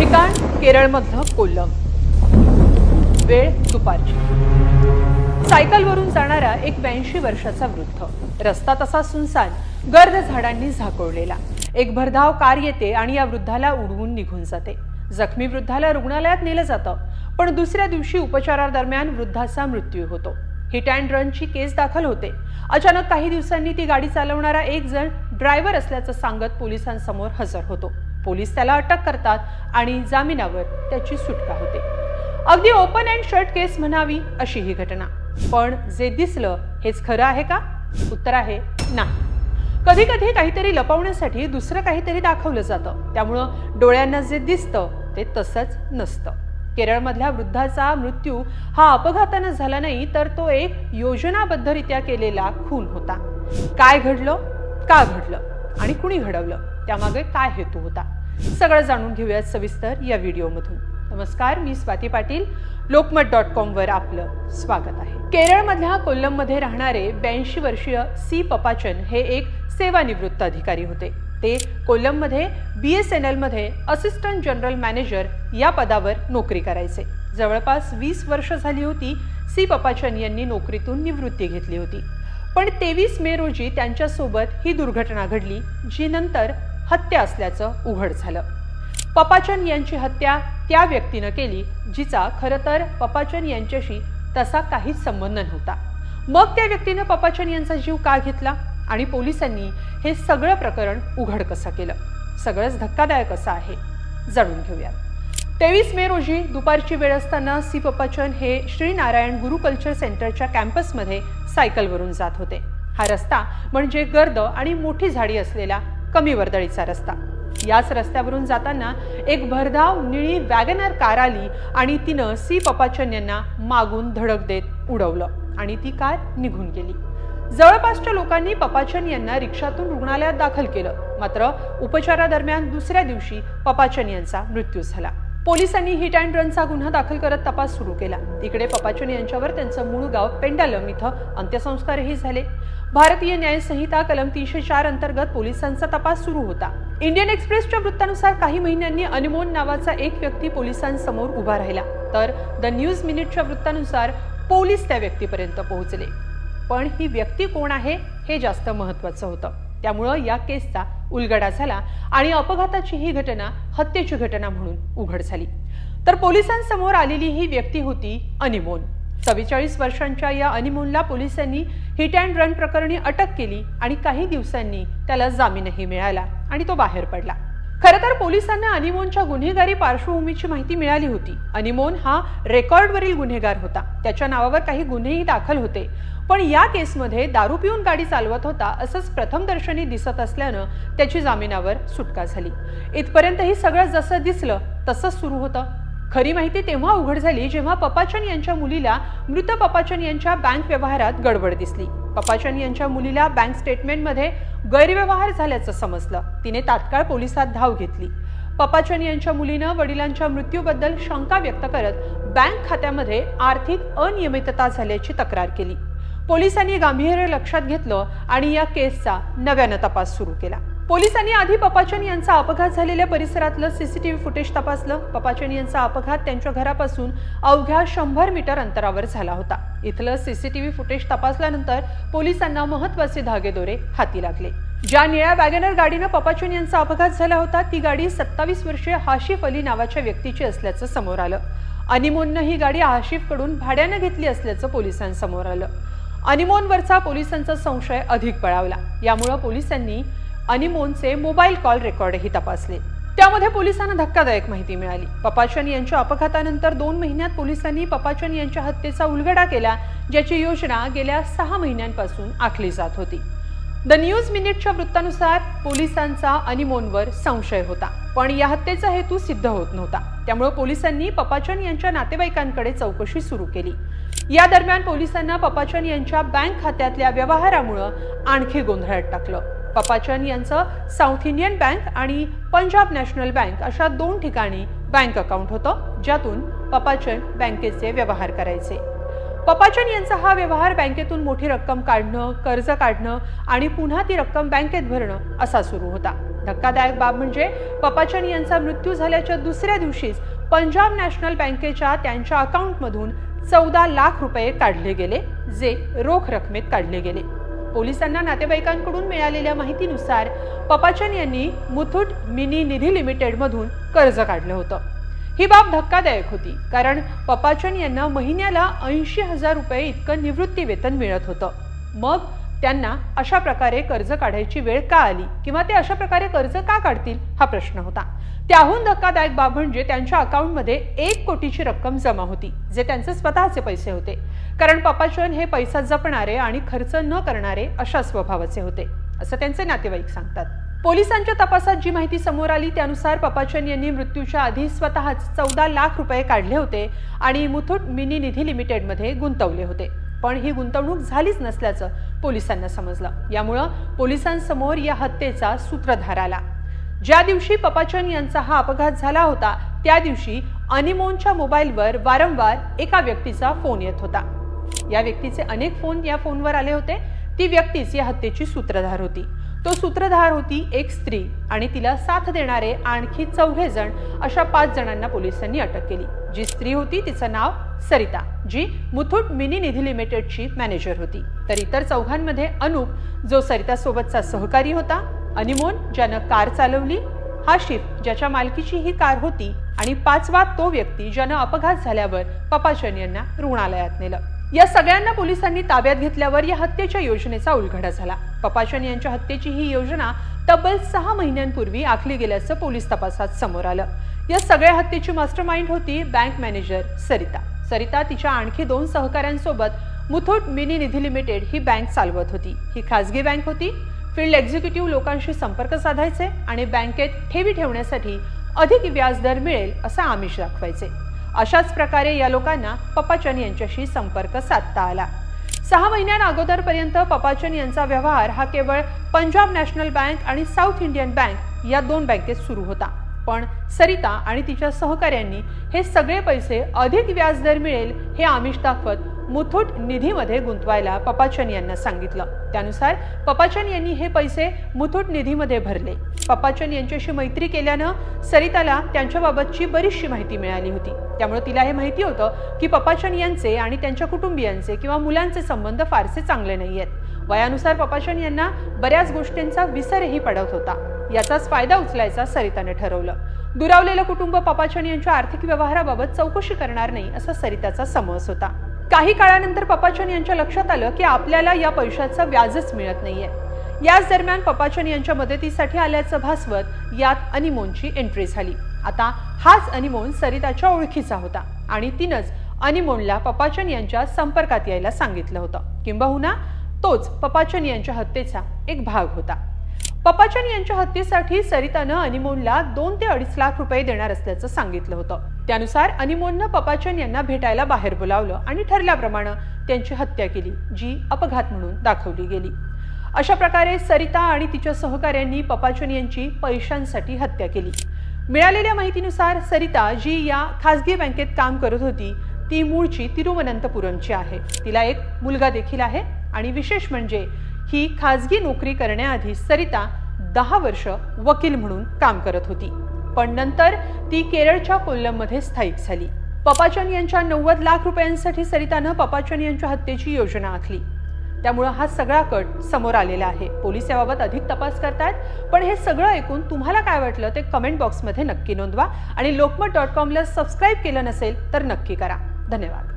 ठिकाण केरळमधलं कोल्लम. वेळ दुपारची. सायकलवरून जाणारा एक ब्याऐंशी वर्षाचा वृद्ध. रस्ता तसा सुनसान गर्द झाडांनी झाकोळलेला. एक भरधाव कार येते आणि या वृद्धाला उडवून निघून जाते. जखमी वृद्धाला रुग्णालयात नेलं जातं पण दुसऱ्या दिवशी उपचारादरम्यान वृद्धाचा मृत्यू होतो. हिट अँड रनची केस दाखल होते. अचानक काही दिवसांनी ती गाडी चालवणारा एक जण ड्रायव्हर असल्याचं सांगत पोलिसांसमोर हजर होतो. पोलीस त्याला अटक करतात आणि जामिनावर त्याची सुटका होते. अगदी ओपन अँड शर्ट केस म्हणावी अशी ही घटना. पण जे दिसलं हेच खरं आहे का? उत्तर आहे नाही. कधी कधी काहीतरी लपवण्यासाठी दुसरं काहीतरी दाखवलं जातं. त्यामुळं डोळ्यांना जे दिसतं ते तसंच नसतं. केरळमधल्या वृद्धाचा मृत्यू हा अपघातानं झाला नाही तर तो एक योजनाबद्धरित्या केलेला खून होता. काय घडलं? का घडलं? आणि कुणी घडवलं? त्यामागे काय हेतू होता? सगळं जाणून घेऊयात सविस्तर या व्हिडिओमधून. नमस्कार मी स्वाती पाटील. लोकमत डॉट कॉमवर आपलं स्वागत आहे. केरळमधल्या कोल्लममध्ये राहणारे ब्याऐंशी वर्षीय सी पपाचन हे एक सेवानिवृत्त अधिकारी होते. ते कोल्लममध्ये बी एस एन एलमध्ये असिस्टंट जनरल मॅनेजर या पदावर नोकरी करायचे. जवळपास वीस वर्ष झाली होती सी पपाचन यांनी नोकरीतून निवृत्ती घेतली होती. पण तेवीस मे रोजी त्यांच्यासोबत ही दुर्घटना घडली जी नंतर हत्या असल्याचं उघड झालं. पपाचन यांची हत्या त्या व्यक्तीनं केली जिचा खरं तर पपाचन यांच्याशी तसा काहीच संबंध नव्हता. मग त्या व्यक्तीनं पपाचन यांचा जीव का घेतला आणि पोलिसांनी हे सगळं प्रकरण उघड कसं केलं? सगळंच धक्कादायक असं आहे. जाणून घेऊयात. तेवीस मे रोजी दुपारची वेळ असताना सी पपाचन हे श्रीनारायण गुरु कल्चर सेंटरच्या कॅम्पसमध्ये सायकलवरून जात होते. हा रस्ता म्हणजे गर्द आणि मोठी झाडी असलेला कमी वर्दळीचा रस्ता. याच रस्त्यावरून जाताना एक भरधाव निळी वॅगनर कार आली आणि तिनं सी पपाचन यांना मागून धडक देत उडवलं आणि ती कार निघून गेली. जवळपासच्या लोकांनी पपाचन यांना रिक्षातून रुग्णालयात दाखल केलं. मात्र उपचारादरम्यान दुसऱ्या दिवशी पपाचन यांचा मृत्यू झाला. पोलिसांनी हिट अँड रनचा गुन्हा दाखल करत तपास सुरू केला. इकडे पपाचन यांच्यावर त्यांचं मूळ गाव पेंडालम इथं अंत्यसंस्कारही झाले. भारतीय न्यायसंहिता कलम तीनशे चार अंतर्गत पोलिसांचा तपास सुरू होता. इंडियन एक्सप्रेसच्या वृत्तानुसार काही महिन्यांनी अनिमोन नावाचा एक व्यक्ती पोलिसांसमोर उभा राहिला. तर द न्यूज मिनिटच्या वृत्तानुसार पोलीस त्या व्यक्तीपर्यंत पोहोचले. पण ही व्यक्ती कोण आहे हे जास्त महत्वाचं होतं. त्यामुळं या केसचा उलगडा झाला आणि अपघाताची ही घटना हत्येची घटना म्हणून उघड झाली. तर पोलिसांसमोर आलेली ही व्यक्ती होती अनिमोन. चव्वेचाळीस वर्षांच्या या अनिमोनला पोलिसांनी हिट अँड रन प्रकरणी अटक केली आणि काही दिवसांनी त्याला जामीनही मिळाला आणि तो बाहेर पडला. खरंतर पोलिसांना अनिमोनच्या गुन्हेगारी पार्श्वभूमीची माहिती मिळाली होती. अनिमोन हा रेकॉर्डवरील गुन्हेगार होता. त्याच्या नावावर काही गुन्हेही दाखल होते. पण या केसमध्ये दारू पिऊन गाडी चालवत होता असंच प्रथमदर्शनी दिसत असल्यानं त्याची जामिनावर सुटका झाली. इथपर्यंत ही सगळं जसं दिसलं तसंच सुरू होतं. खरी माहिती तेव्हा उघड झाली जेव्हा पपाचन यांच्या मुलीला मृत पपाचन यांच्या बँक व्यवहारात गडबड दिसली. पपाचन यांच्या मुलीला बँक स्टेटमेंटमध्ये गैरव्यवहार झाल्याचं समजलं. तिने तात्काळ पोलिसात धाव घेतली. पपाचन यांच्या मुलीनं वडिलांच्या मृत्यूबद्दल शंका व्यक्त करत बँक खात्यामध्ये आर्थिक अनियमितता झाल्याची तक्रार केली. पोलिसांनी गांभीर्य लक्षात घेतलं आणि या केसचा नव्यानं तपास सुरू केला. पोलिसांनी आधी पपाचन यांचा अपघात झालेल्या परिसरातलं सीसीटीव्ही फुटेज तपासलं. पपाचन यांचा अपघात त्यांच्या घरापासून अवघ्या शंभर मीटर अंतरावर झाला होता. इथलं सीसीटीव्ही फुटेज तपासल्यानंतर पोलिसांना महत्त्वाचे धागेदोरे हाती लागले. ज्या निळ्या वॅगनर गाडीनं पपाचन यांचा अपघात झाला होता ती गाडी सत्तावीस वर्षीय हाशिफ अली नावाच्या व्यक्तीची असल्याचं समोर आलं. अनिमोननं ही गाडी आशिफकडून भाड्यानं घेतली असल्याचं पोलिसांसमोर आलं. अनिमोनवरचा पोलिसांचा संशय अधिक बळावला. यामुळं पोलिसांनी अनिमोनचे मोबाईल कॉल रेकॉर्डही तपासले. त्यामध्ये पोलिसांना धक्कादायक माहिती मिळाली. पपाचन यांच्या अपघातानंतर दोन महिन्यात पोलिसांनी पपाचन यांच्या हत्येचा उलगडा केला ज्याची योजना गेल्या सहा महिन्यांपासून आखली जात होती. द न्यूज मिनिटच्या वृत्तानुसार पोलिसांचा अनिमोनवर संशय होता पण या हत्येचा हेतू सिद्ध होत नव्हता. त्यामुळे पोलिसांनी पपाचन यांच्या नातेवाईकांकडे चौकशी सुरू केली. या दरम्यान पोलिसांना पपाचन यांच्या बँक खात्यातल्या व्यवहारामुळं आणखी गोंधळात टाकलं. पपाचन यांचं साऊथ इंडियन बँक आणि पंजाब नॅशनल बँक अशा दोन ठिकाणी बँक अकाउंट होतं ज्यातून पपाचन बँकेचे व्यवहार करायचे. पपाचन यांचा हा व्यवहार बँकेतून मोठी रक्कम काढणं कर्ज काढणं आणि पुन्हा ती रक्कम बँकेत भरणं असा सुरू होता. धक्कादायक बाब म्हणजे पपाचन यांचा मृत्यू झाल्याच्या दुसऱ्या दिवशीच पंजाब नॅशनल बँकेच्या त्यांच्या अकाउंटमधून चौदा लाख रुपये काढले गेले जे रोख रकमेत काढले गेले. पोलिसांना नातेवाईकांकडून मिळालेल्या माहितीनुसार पपाचन यांनी मुथूट मिनी निधी लिमिटेडमधून कर्ज काढलं होतं. ही बाब धक्कादायक होती कारण पपाचन यांना महिन्याला ऐंशी हजार रुपये इतकं निवृत्ती वेतन मिळत होतं. मग त्यांना अशा प्रकारे कर्ज काढायची वेळ का आली? किंवा ते अशा प्रकारे कर्ज का काढतील? हा प्रश्न होता. त्याहून धक्कादायक बाब म्हणजे त्यांच्या अकाउंटमध्ये एक कोटीची रक्कम जमा होती जे त्यांचे स्वतःचे पैसे होते. कारण पपाचन हे पैसा जपणारे आणि खर्च न करणारे अशा स्वभावाचे होते असं त्यांचे नातेवाईक सांगतात. पोलिसांच्या तपासात जी माहिती समोर आली त्यानुसार पपाचन यांनी मृत्यूच्या आधी स्वतःच चौदा लाख रुपये काढले होते आणि मुथूट मिनी निधी लिमिटेडमध्ये गुंतवले होते. पण ही गुंतवणूक झालीच नसल्याचं पोलिसांना समजलं. यामुळं पोलिसांसमोर या हत्येचा सूत्रधार आला ज्या दिवशी पपाचन यांचा हा अपघात झाला होता त्या दिवशी अनिमोनच्या मोबाईलवर वारंवार एका व्यक्तीचा फोन येत होता. या व्यक्तीचे अनेक फोन या फोनवर आले होते. ती व्यक्तीच या हत्येची सूत्रधार होती. तो सूत्रधार होती एक स्त्री आणि तिला साथ देणारे आणखी चौघे जण अशा पाच जणांना पोलिसांनी अटक केली. जी स्त्री होती तिचं नाव सरिता जी मुथूट मिनी निधी लिमिटेडची मॅनेजर होती. तर इतर चौघांमध्ये अनुप जो सरिता सोबतचा सहकारी होता अनिमोन ज्यानं कार चालवली हाशिफ ज्याच्या मालकीची ही कार होती आणि पाचवा तो व्यक्ती ज्यानं अपघात झाल्यावर पपाचन यांना रुग्णालयात नेलं. या सगळ्यांना पोलिसांनी ताब्यात घेतल्यावर या हत्येच्या योजनेचा उलगडा झाला. पपाशन यांच्या हत्येची ही योजना तब्बल सहा महिन्यांपूर्वी आखली गेल्याचं पोलीस तपासात समोर आलं. या सगळ्या हत्येची मास्टर माइंड होती बँक मॅनेजर सरिता. सरिता तिच्या आणखी दोन सहकाऱ्यांसोबत मुथूट मिनी निधी लिमिटेड ही बँक चालवत होती. ही खासगी बँक होती. फील्ड एक्झिक्युटिव्ह लोकांशी संपर्क साधायचे आणि बँकेत ठेवी ठेवण्यासाठी अधिक व्याजदर मिळेल असं आमिष दाखवायचे. अशाच प्रकारे या लोकांना पपाचन यांच्याशी संपर्क साधता आला. सहा महिन्यां अगोदरपर्यंत पपाचन यांचा व्यवहार हा केवळ पंजाब नॅशनल बँक आणि साऊथ इंडियन बँक या दोन बँकेत सुरू होता. पण सरिता आणि तिच्या सहकाऱ्यांनी हे सगळे पैसे अधिक व्याजदर मिळेल हे आमिष दाखवत मुथूट निधीमध्ये गुंतवायला पपाचन यांना सांगितलं. त्यानुसार पपाचन यांनी हे पैसे मुथूट निधीमध्ये भरले. पपाचन यांच्याशी मैत्री केल्यानं सरिताला त्यांच्याबाबतची बरीचशी माहिती मिळाली होती. त्यामुळे तिला हे माहिती होतं की पपाचन यांचे आणि त्यांच्या कुटुंबियांचे किंवा मुलांचे संबंध फारसे चांगले नाही आहेत वयानुसार पपाचन यांना बऱ्याच गोष्टींचा विसरही पडत होता. याचाच फायदा उचलायचा सरिताने ठरवलं. दुरावलेलं कुटुंब पपाचन यांच्या आर्थिक व्यवहाराबाबत चौकशी करणार नाही असा सरिताचा समज होता. काही काळानंतर पपाचन यांच्या लक्षात आलं की आपल्याला या पैशाचं व्याजच मिळत नाहीये. याच दरम्यान पपाचन यांच्या मदतीसाठी आल्याचं भासवत यात अनिमोनची एंट्री झाली. आता हाच अनिमोन सरिताच्या ओळखीचा होता आणि तिनंच अनिमोनला पपाचन यांच्या संपर्कात यायला सांगितलं होतं. किंबहुना तोच पपाचन यांच्या हत्येचा एक भाग होता. पपाचन यांच्या हत्येसाठी सरितानं अनिमोनला दोन ते अडीच लाख रुपये देणार असल्याचं सांगितलं होतं. त्यानुसार अनिमोननं पपाचन यांना भेटायला बाहेर बोलावलं आणि ठरल्याप्रमाणे त्यांची हत्या केली जी अपघात म्हणून दाखवली गेली. अशा प्रकारे सरिता आणि तिच्या सहकाऱ्यांनी पपाचन यांची पैशांसाठी हत्या केली. मिळालेल्या माहितीनुसार सरिता जी या खासगी बँकेत काम करत होती ती मूळची तिरुवनंतपुरमची आहे. तिला एक मुलगा देखील आहे आणि विशेष म्हणजे ही खाजगी नोकरी करण्याआधी सरिता दहा वर्ष वकील म्हणून काम करत होती. पण नंतर ती केरळच्या कोल्लममध्ये स्थायिक झाली. पपाचन यांच्या नव्वद लाख रुपयांसाठी सरितानं पपाचन यांच्या हत्येची योजना आखली. त्यामुळं हा सगळा कट समोर आलेला आहे. पोलीस याबाबत अधिक तपास करतात पण हे सगळं ऐकून तुम्हाला काय वाटलं ते कमेंट बॉक्समध्ये नक्की नोंदवा आणि लोकमत डॉट कॉमला सबस्क्राईब केलं नसेल तर नक्की करा. धन्यवाद.